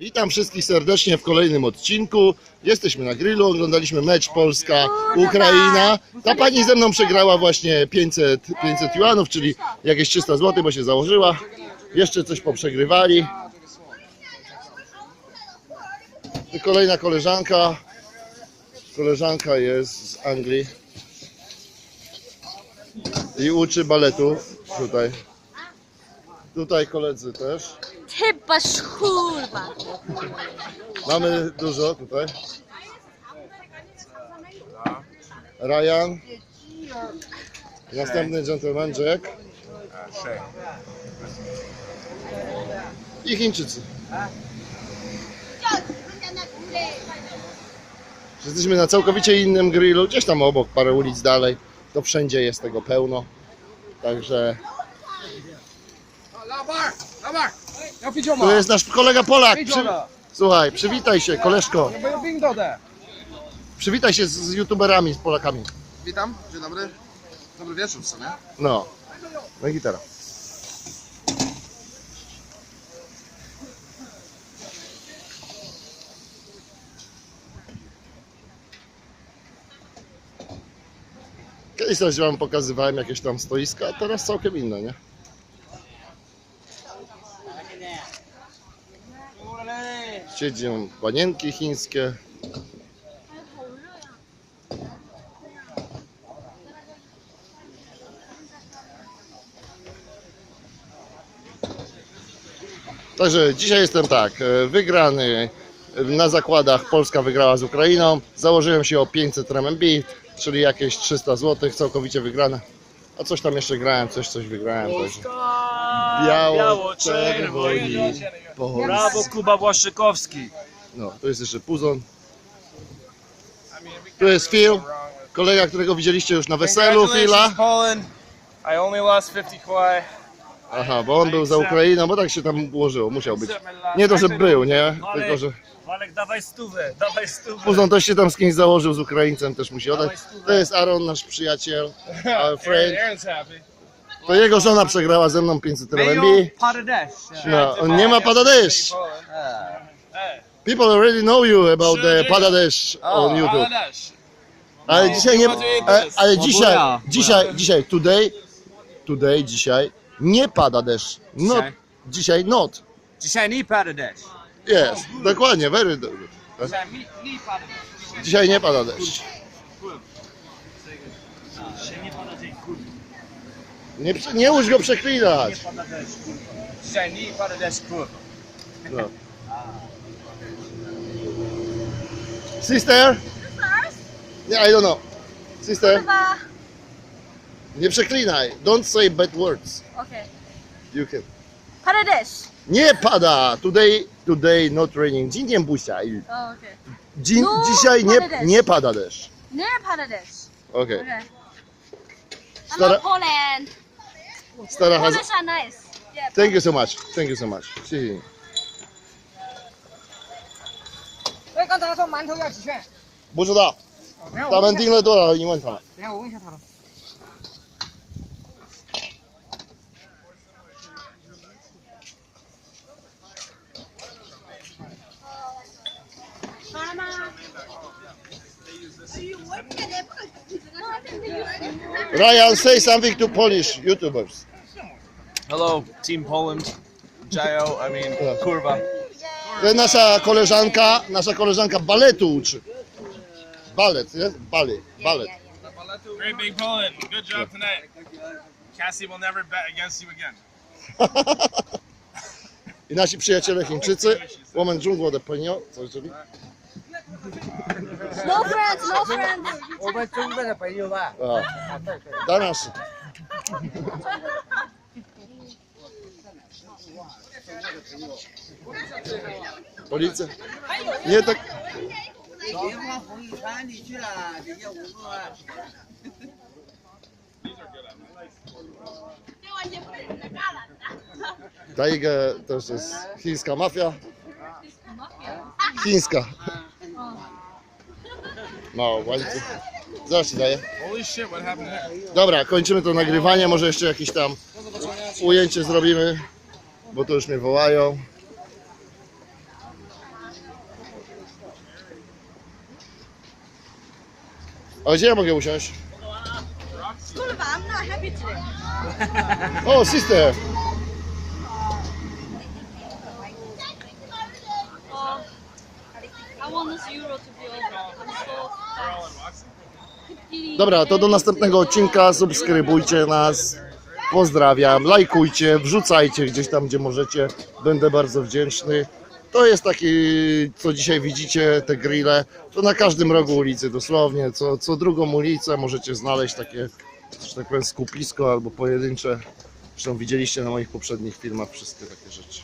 Witam wszystkich serdecznie w kolejnym odcinku. Jesteśmy na grillu, oglądaliśmy mecz Polska-Ukraina. Ta pani ze mną przegrała właśnie 500, 500 juanów, czyli jakieś 300 zł, bo się założyła. Jeszcze coś poprzegrywali. I kolejna koleżanka. Koleżanka jest z Anglii. I uczy baletu tutaj. Tutaj koledzy też. Chyba kurwa. Mamy dużo tutaj. Ryan. Następny gentleman Jack. I Chińczycy. Jesteśmy na całkowicie innym grillu, gdzieś tam obok, parę ulic dalej. To wszędzie jest tego pełno. Także to jest nasz kolega Polak. Przy... Słuchaj, przywitaj się, koleżko. Przywitaj się z, z youtuberami, z Polakami. Witam, dzień dobry. Dobry wieczór w sumie. No, no i gitara. Kiedyś też wam pokazywałem jakieś tam stoiska, a teraz całkiem inne, nie? Siedzą panienki chińskie. Także dzisiaj jestem tak, e, wygrany na zakładach Polska wygrała z Ukrainą. Założyłem się o 500 RMB, czyli jakieś 300 zł, całkowicie wygrane. A coś tam jeszcze grałem, coś coś wygrałem. Także. Biało, czerwoni, Polska. Brawo Kuba Błaszczykowski. No, to jest jeszcze Puzon. Tu jest Phil, kolega, którego widzieliście już na weselu Phila. Poland. I only lost 50 kwai. Aha, bo on był za Ukrainą, bo tak się tam ułożyło, musiał być. Nie to, że był, nie? Tylko, że Walek, dawaj stówę, dawaj stówę. Puzon też się tam z kimś założył, z Ukraińcem też musi oddać. To jest Aaron, nasz przyjaciel, our friend. Aaron's happy. To jego żona przegrała ze mną 500 RMB. No, on nie ma Padadesz. People already know you about the Padadesz on YouTube. Bangladesh. Ale dzisiaj nie, ale, ale dzisiaj, dzisiaj, dzisiaj, today, today, dzisiaj nie pada deszcz. Not, Dzisiaj? dzisiaj not. Dzisiaj nie Paradesh. Jest, dokładnie, very good. Dzisiaj nie. Dzisiaj pada deszcz. Dzisiaj nie Paradesh, kurwa. Nie, prze- nie uż go przeklinać. Kurwa. Dzisiaj nie Paradesh, kurwa. No. Sister? Yeah, I don't know. Sister, Chyba. nie przeklinaj. Don't say bad words. Okay. You can. Paradise. Nie pada. Today, today not raining. Dzień nie busia. Oh, okay. Dzień, No, dzisiaj nie, pada deszcz. nie pada deszcz. Nie Paradise. Okej. Okay. I'm Stara- from Poland. Stara has... Polish are nice. Yeah. Thank you so much. Thank you so much. 谢谢你。哎，刚才他说馒头要几券？不知道，哦等一下咱们我问一下，订了多少？你问他。等一下我问一下他了。Ryan, say something to Polish YouTubers. Hello, Team Poland. Jayo, I mean, kurwa. To jest nasza koleżanka, nasza koleżanka baletu uczy. Balet, nie? Balet, balet. Great Big Poland, good job tonight. Cassie will never bet against you again. I nasi przyjaciele Chińczycy. Woman dżungło de penio. Co czyli? No friends, no friends. 我们中国的朋友吧。 A, 啊，对对。 da naszy. Policja? Nie tak. 莲花红一川，你去了，人家五路啊。 Taige też jest chińska mafia. Chińska. No, właśnie. Zaraz daję. Dobra, kończymy to nagrywanie, może jeszcze jakieś tam ujęcie zrobimy, bo to już mnie wołają. A gdzie ja mogę usiąść? Kurwa, I'm happy today. Oh, sister. Dobra, to do następnego odcinka. Subskrybujcie nas. Pozdrawiam. Lajkujcie, wrzucajcie gdzieś tam, gdzie możecie. Będę bardzo wdzięczny. To jest taki, co dzisiaj widzicie, te grille. To na każdym rogu ulicy, dosłownie. Co, co drugą ulicę możecie znaleźć takie, że tak powiem, skupisko albo pojedyncze. Zresztą widzieliście na moich poprzednich filmach wszystkie takie rzeczy.